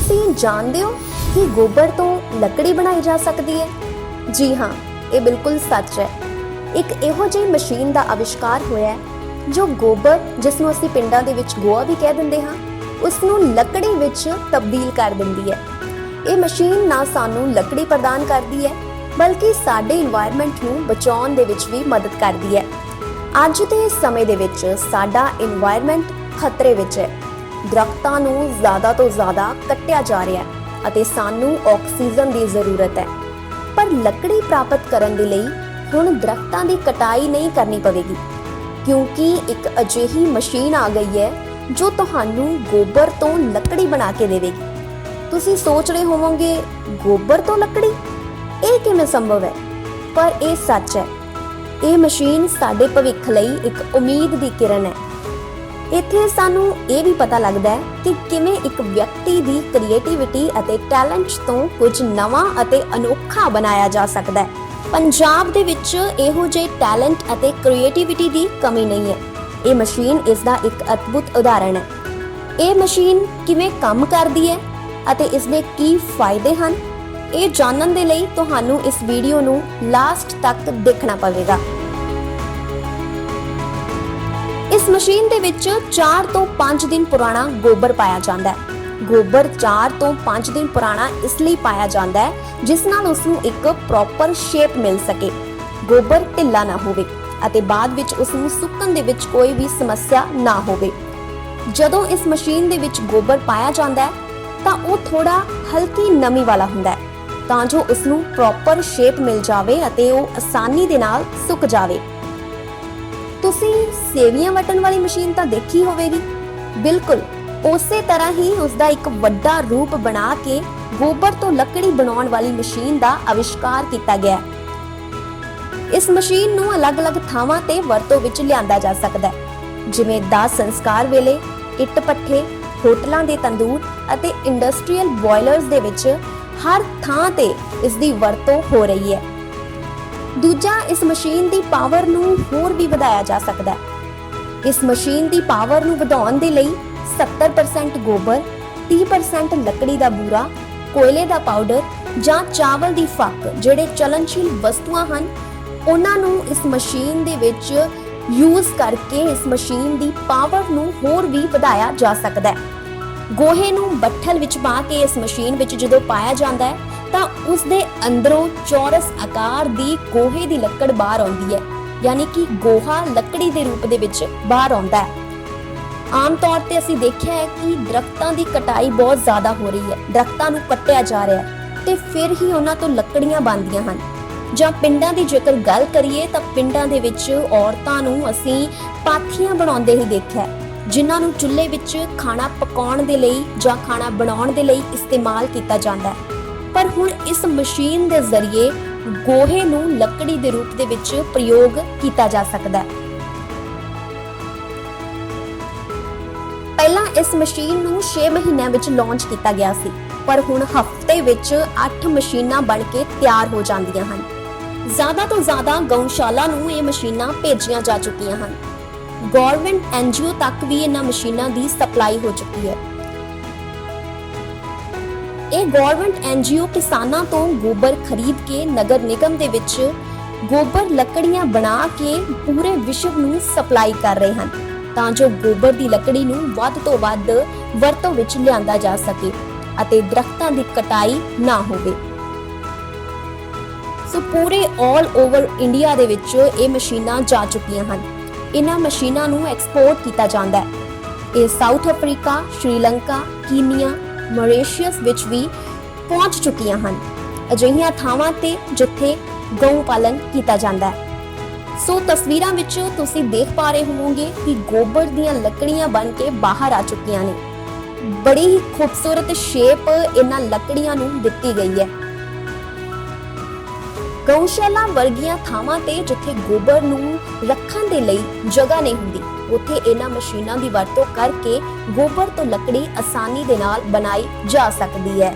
ਤੁਸੀਂ ਜਾਣਦੇ ਹੋ ਕਿ ਗੋਬਰ ਤੋਂ ਲੱਕੜੀ ਬਣਾਈ ਜਾ ਸਕਦੀ ਹੈ? ਜੀ ਹਾਂ, ਇਹ ਬਿਲਕੁਲ ਸੱਚ ਹੈ। ਇੱਕ ਇਹੋ ਜਿਹੀ ਮਸ਼ੀਨ ਦਾ ਅਵਿਸ਼ਕਾਰ ਹੋਇਆ ਜੋ ਗੋਬਰ, ਜਿਸ ਨੂੰ ਅਸੀਂ ਪਿੰਡਾਂ ਦੇ ਵਿੱਚ ਗੋਆ ਵੀ ਕਹਿ ਦਿੰਦੇ ਹਾਂ, ਉਸ ਨੂੰ ਲੱਕੜੀ ਵਿੱਚ ਤਬਦੀਲ ਕਰ ਦਿੰਦੀ ਹੈ। ਇਹ ਮਸ਼ੀਨ ਨਾ ਸਾਨੂੰ ਲੱਕੜੀ ਪ੍ਰਦਾਨ ਕਰਦੀ ਹੈ, ਬਲਕਿ ਸਾਡੇ এনवायरमेंट ਨੂੰ ਬਚਾਉਣ ਦੇ ਵਿੱਚ ਵੀ ਮਦਦ ਕਰਦੀ ਹੈ। ਅੱਜ ਦੇ ਸਮੇਂ ਦੇ ਵਿੱਚ ਸਾਡਾ এনवायरमेंट ਖਤਰੇ ਵਿੱਚ ਹੈ। ਦਰਖਤਾਂ ਨੂੰ ਜ਼ਿਆਦਾ ਤੋਂ ਜ਼ਿਆਦਾ ਕੱਟਿਆ ਜਾ ਰਿਹਾ ਹੈ ਅਤੇ ਸਾਨੂੰ ਆਕਸੀਜਨ ਦੀ ਜ਼ਰੂਰਤ ਹੈ। ਪਰ ਲੱਕੜੀ ਪ੍ਰਾਪਤ ਕਰਨ ਦੇ ਲਈ ਹੁਣ ਦਰਖਤਾਂ ਦੀ ਕਟਾਈ ਨਹੀਂ ਕਰਨੀ ਪਵੇਗੀ, ਕਿਉਂਕਿ ਇੱਕ ਅਜਿਹੀ ਮਸ਼ੀਨ ਆ ਗਈ ਹੈ ਜੋ ਤੁਹਾਨੂੰ ਗੋਬਰ ਤੋਂ ਲੱਕੜੀ ਬਣਾ ਕੇ ਦੇਵੇਗੀ। ਤੁਸੀਂ ਸੋਚ ਰਹੇ ਹੋਵੋਗੇ, ਗੋਬਰ ਤੋਂ ਲੱਕੜੀ? ਇਹ ਕਿਵੇਂ ਸੰਭਵ ਹੈ? ਪਰ ਇਹ ਸੱਚ ਹੈ, ਇਹ ਮਸ਼ੀਨ ਸਾਡੇ ਭਵਿੱਖ ਲਈ ਇੱਕ ਉਮੀਦ ਦੀ ਕਿਰਨ ਹੈ। ਇੱਥੇ ਸਾਨੂੰ ਇਹ ਵੀ ਪਤਾ ਲੱਗਦਾ ਹੈ ਕਿ ਕਿਵੇਂ ਇੱਕ ਵਿਅਕਤੀ ਦੀ ਕ੍ਰੀਏਟੀਵਿਟੀ ਅਤੇ ਟੈਲੈਂਟ ਤੋਂ ਕੁਝ ਨਵਾਂ ਅਤੇ ਅਨੋਖਾ ਬਣਾਇਆ ਜਾ ਸਕਦਾ ਹੈ। ਪੰਜਾਬ ਦੇ ਵਿੱਚ ਇਹੋ ਜਿਹੇ ਟੈਲੈਂਟ ਅਤੇ ਕ੍ਰੀਏਟੀਵਿਟੀ ਦੀ ਕਮੀ ਨਹੀਂ ਹੈ। ਇਹ ਮਸ਼ੀਨ ਇਸ ਦਾ ਇੱਕ ਅਦਭੁਤ ਉਦਾਹਰਣ ਹੈ। ਇਹ ਮਸ਼ੀਨ ਕਿਵੇਂ ਕੰਮ ਕਰਦੀ ਹੈ ਅਤੇ ਇਸ ਦੇ ਕੀ ਫਾਇਦੇ ਹਨ? ਇਹ ਜਾਣਨ ਦੇ ਲਈ ਤੁਹਾਨੂੰ ਇਸ ਵੀਡੀਓ ਨੂੰ ਲਾਸਟ ਤੱਕ ਦੇਖਣਾ ਪਵੇਗਾ। ਇਸ ਮਸ਼ੀਨ ਦੇ ਵਿੱਚ 4 ਤੋਂ 5 ਦਿਨ ਪੁਰਾਣਾ ਗੋਬਰ ਪਾਇਆ ਜਾਂਦਾ ਹੈ। ਗੋਬਰ 4 ਤੋਂ 5 ਦਿਨ ਪੁਰਾਣਾ ਇਸ ਲਈ ਪਾਇਆ ਜਾਂਦਾ ਹੈ, ਜਿਸ ਨਾਲ ਉਸ ਨੂੰ ਇੱਕ ਪ੍ਰੋਪਰ ਸ਼ੇਪ ਮਿਲ ਸਕੇ। ਗੋਬਰ ਢਿੱਲਾ ਨਾ ਹੋਵੇ ਅਤੇ ਬਾਅਦ ਵਿੱਚ ਉਸ ਨੂੰ ਸੁੱਕਣ ਦੇ ਵਿੱਚ ਕੋਈ ਵੀ ਸਮੱਸਿਆ ਨਾ ਹੋਵੇ। ਜਦੋਂ ਇਸ ਮਸ਼ੀਨ ਦੇ ਵਿੱਚ ਗੋਬਰ ਪਾਇਆ ਜਾਂਦਾ ਹੈ, ਤਾਂ ਉਹ ਥੋੜਾ ਹਲਕੀ ਨਮੀ ਵਾਲਾ ਹੁੰਦਾ ਹੈ, ਤਾਂ ਜੋ ਉਸ ਨੂੰ ਪ੍ਰੋਪਰ ਸ਼ੇਪ ਮਿਲ ਜਾਵੇ ਅਤੇ ਉਹ ਆਸਾਨੀ ਦੇ ਨਾਲ ਸੁੱਕ ਜਾਵੇ। ਤੁਸੀਂ ਸੇਵੀਆਂ ਵਟਣ ਵਾਲੀ ਮਸ਼ੀਨ ਤਾਂ ਦੇਖੀ ਹੋਵੇਗੀ। ਬਿਲਕੁਲ, ਉਸੇ ਤਰ੍ਹਾਂ ਹੀ ਉਸ ਦਾ ਇੱਕ ਵੱਡਾ ਰੂਪ ਬਣਾ ਕੇ ਗੋਬਰ ਤੋਂ ਲੱਕੜੀ ਬਣਾਉਣ ਵਾਲੀ ਮਸ਼ੀਨ ਦਾ ਆਵਿਸ਼ਕਾਰ ਕੀਤਾ ਗਿਆ ਹੈ। ਇਸ ਮਸ਼ੀਨ ਨੂੰ ਅਲੱਗ-ਅਲੱਗ ਥਾਵਾਂ ਤੇ ਵਰਤੋਂ ਵਿੱਚ ਲਿਆਂਦਾ ਜਾ ਸਕਦਾ ਹੈ, ਜਿਵੇਂ ਦਾਸ ਸੰਸਕਾਰ ਵੇਲੇ, ਇੱਟ ਪੱਠੇ, ਹੋਟਲਾਂ ਦੇ ਤੰਦੂਰ ਅਤੇ ਇੰਡਸਟਰੀਅਲ ਬੋਇਲਰਸ ਦੇ ਵਿੱਚ ਹਰ ਥਾਂ ਤੇ ਇਸ ਦੀ ਵਰਤੋਂ ਹੋ ਰਹੀ ਹੈ। ਦੂਜਾ, ਇਸ ਮਸ਼ੀਨ ਦੀ ਪਾਵਰ ਨੂੰ ਹੋਰ ਵੀ ਵਧਾਇਆ ਜਾ ਸਕਦਾ ਹੈ। ਇਸ ਮਸ਼ੀਨ ਦੀ ਪਾਵਰ ਨੂੰ ਵਧਾਉਣ ਦੇ ਲਈ 70% ਗੋਬਰ 30% ਲੱਕੜੀ ਦਾ ਬੂਰਾ, ਕੋਇਲੇ ਦਾ ਪਾਊਡਰ ਜਾਂ ਚਾਵਲ ਦੀ ਫੱਕ ਜਿਹੜੇ ਚਲਨਸ਼ੀਲ ਵਸਤੂਆਂ ਹਨ, ਉਹਨਾਂ ਨੂੰ ਇਸ ਮਸ਼ੀਨ ਦੇ ਵਿੱਚ ਯੂਜ਼ ਕਰਕੇ ਇਸ ਮਸ਼ੀਨ ਦੀ ਪਾਵਰ ਨੂੰ ਹੋਰ ਵੀ ਵਧਾਇਆ ਜਾ ਸਕਦਾ ਹੈ। ਗੋਹੇ ਨੂੰ ਬੱਠਲ ਵਿੱਚ ਪਾ ਕੇ ਇਸ ਮਸ਼ੀਨ ਵਿੱਚ ਜਦੋਂ ਪਾਇਆ ਜਾਂਦਾ ਹੈ ਤਾਂ ਉਸ ਦੇ ਅੰਦਰੋਂ ਚੌਰਸ ਆਕਾਰ ਦੀ ਗੋਹੇ ਦੀ ਲੱਕੜ ਬਾਹਰ ਆਉਂਦੀ ਹੈ ਯਾਨੀ ਕਿ ਗੋਹਾ ਲੱਕੜੀ ਦੇ ਰੂਪ ਦੇ ਵਿੱਚ ਬਾਹਰ ਆਉਂਦਾ ਹੈ। ਆਮ ਤੌਰ ਤੇ ਅਸੀਂ ਦੇਖਿਆ ਹੈ ਕਿ ਦਰਖਤਾਂ ਦੀ ਕਟਾਈ ਬਹੁਤ ਜ਼ਿਆਦਾ ਹੋ ਰਹੀ ਹੈ ਦਰਖਤਾਂ ਨੂੰ ਕੱਟਿਆ ਜਾ ਰਿਹਾ ਹੈ ਤੇ ਫਿਰ ਹੀ ਉਹਨਾਂ ਤੋਂ ਲੱਕੜੀਆਂ ਬਣਦੀਆਂ ਹਨ। ਜਾਂ ਪਿੰਡਾਂ ਦੀ ਜੇਕਰ ਗੱਲ ਕਰੀਏ ਤਾਂ ਪਿੰਡਾਂ ਦੇ ਵਿੱਚ ਔਰਤਾਂ ਨੂੰ ਅਸੀਂ ਪਾਥੀਆਂ ਬਣਾਉਂਦੇ ਹੀ ਦੇਖਿਆ ਹੈ, ਜਿਨ੍ਹਾਂ ਨੂੰ ਚੁੱਲ੍ਹੇ ਵਿੱਚ ਖਾਣਾ ਪਕਾਉਣ ਦੇ ਲਈ ਜਾਂ ਖਾਣਾ ਬਣਾਉਣ ਦੇ ਲਈ ਇਸਤੇਮਾਲ ਕੀਤਾ ਜਾਂਦਾ ਹੈ। ਪਰ ਹੁਣ ਇਸ ਮਸ਼ੀਨ ਦੇ ਜ਼ਰੀਏ ਗੋਹੇ ਨੂੰ ਲੱਕੜੀ ਦੇ ਰੂਪ ਦੇ ਵਿੱਚ ਪ੍ਰਯੋਗ ਕੀਤਾ ਜਾ ਸਕਦਾ ਹੈ। ਪਹਿਲਾਂ ਇਸ ਮਸ਼ੀਨ ਨੂੰ 6 ਮਹੀਨਿਆਂ ਵਿੱਚ ਲਾਂਚ ਕੀਤਾ ਗਿਆ ਸੀ, ਪਰ ਹੁਣ ਹਫ਼ਤੇ ਵਿੱਚ 8 ਮਸ਼ੀਨਾਂ ਬਣ ਕੇ ਤਿਆਰ ਹੋ ਜਾਂਦੀਆਂ ਹਨ। ਜ਼ਿਆਦਾ ਤੋਂ ਜ਼ਿਆਦਾ ਗਊਸ਼ਾਲਾ ਨੂੰ ਇਹ ਮਸ਼ੀਨਾਂ ਭੇਜੀਆਂ ਜਾ ਚੁੱਕੀਆਂ ਹਨ। ਗਵਰਨਮੈਂਟ ਐਨਜੀਓ ਤੱਕ ਵੀ ਇਹਨਾਂ ਮਸ਼ੀਨਾਂ ਦੀ ਸਪਲਾਈ ਹੋ ਚੁੱਕੀ ਹੈ। ਇਹ ਗਵਰਨਮੈਂਟ ਐਨਜੀਓ ਕਿਸਾਨਾਂ ਤੋਂ ਗੋਬਰ ਖਰੀਦ ਕੇ ਨਗਰ ਨਿਗਮ ਦੇ ਵਿੱਚ ਗੋਬਰ ਲੱਕੜੀਆਂ ਬਣਾ ਕੇ ਪੂਰੇ ਵਿਸ਼ਵ ਨੂੰ ਸਪਲਾਈ ਕਰ ਰਹੇ ਹਨ ਤਾਂ ਜੋ ਗੋਬਰ ਦੀ ਲੱਕੜੀ ਨੂੰ ਵੱਧ ਤੋਂ ਵੱਧ ਵਰਤੋਂ ਵਿੱਚ ਲਿਆਂਦਾ ਜਾ ਸਕੇ ਅਤੇ ਦਰਖਤਾਂ ਦੀ ਕਟਾਈ ਨਾ ਹੋਵੇ। ਸੋ ਪੂਰੇ 올 ਓਵਰ ਇੰਡੀਆ ਦੇ ਵਿੱਚ ਇਹ ਮਸ਼ੀਨਾਂ ਜਾ ਚੁੱਕੀਆਂ ਹਨ। ਇਹਨਾਂ ਮਸ਼ੀਨਾਂ ਨੂੰ ਐਕਸਪੋਰਟ ਕੀਤਾ ਜਾਂਦਾ ਹੈ। ਇਹ ਸਾਊਥ ਅਫਰੀਕਾ ਸ਼੍ਰੀਲੰਕਾ ਕੀਨੀਆ ਮੌਰੀਸ਼ੀਅਸ ਵਿੱਚ ਵੀ ਪਹੁੰਚ ਚੁੱਕੀਆਂ ਹਨ। ਅਜਿਹੀਆਂ ਥਾਵਾਂ ਤੇ ਜਿੱਥੇ ਗਊ ਪਾਲਣ ਕੀਤਾ ਜਾਂਦਾ ਹੈ। ਸੋ ਤਸਵੀਰਾਂ ਵਿੱਚ ਤੁਸੀਂ ਦੇਖ ਪਾ ਰਹੇ ਹੋਵੋਗੇ ਕਿ ਗੋਬਰ ਦੀਆਂ ਲੱਕੜੀਆਂ ਬਣ ਕੇ ਬਾਹਰ ਆ ਚੁੱਕੀਆਂ ਨੇ। ਬੜੀ ਹੀ ਖੂਬਸੂਰਤ ਸ਼ੇਪ ਇਹਨਾਂ ਲੱਕੜੀਆਂ ਨੂੰ ਦਿੱਤੀ ਗਈ ਹੈ। ਗਊਸ਼ਾਲਾ ਵਰਗੀਆਂ ਥਾਵਾਂ ਤੇ ਜਿੱਥੇ ਗੋਬਰ ਨੂੰ ਰੱਖਣ ਦੇ ਲਈ ਜਗ੍ਹਾ ਨਹੀਂ ਹੁੰਦੀ, ਉੱਥੇ ਇਹਨਾਂ ਮਸ਼ੀਨਾਂ ਦੀ ਵਰਤੋਂ ਕਰਕੇ ਗੋਬਰ ਤੋਂ ਲੱਕੜੀ ਆਸਾਨੀ ਦੇ ਨਾਲ ਬਣਾਈ ਜਾ ਸਕਦੀ ਹੈ।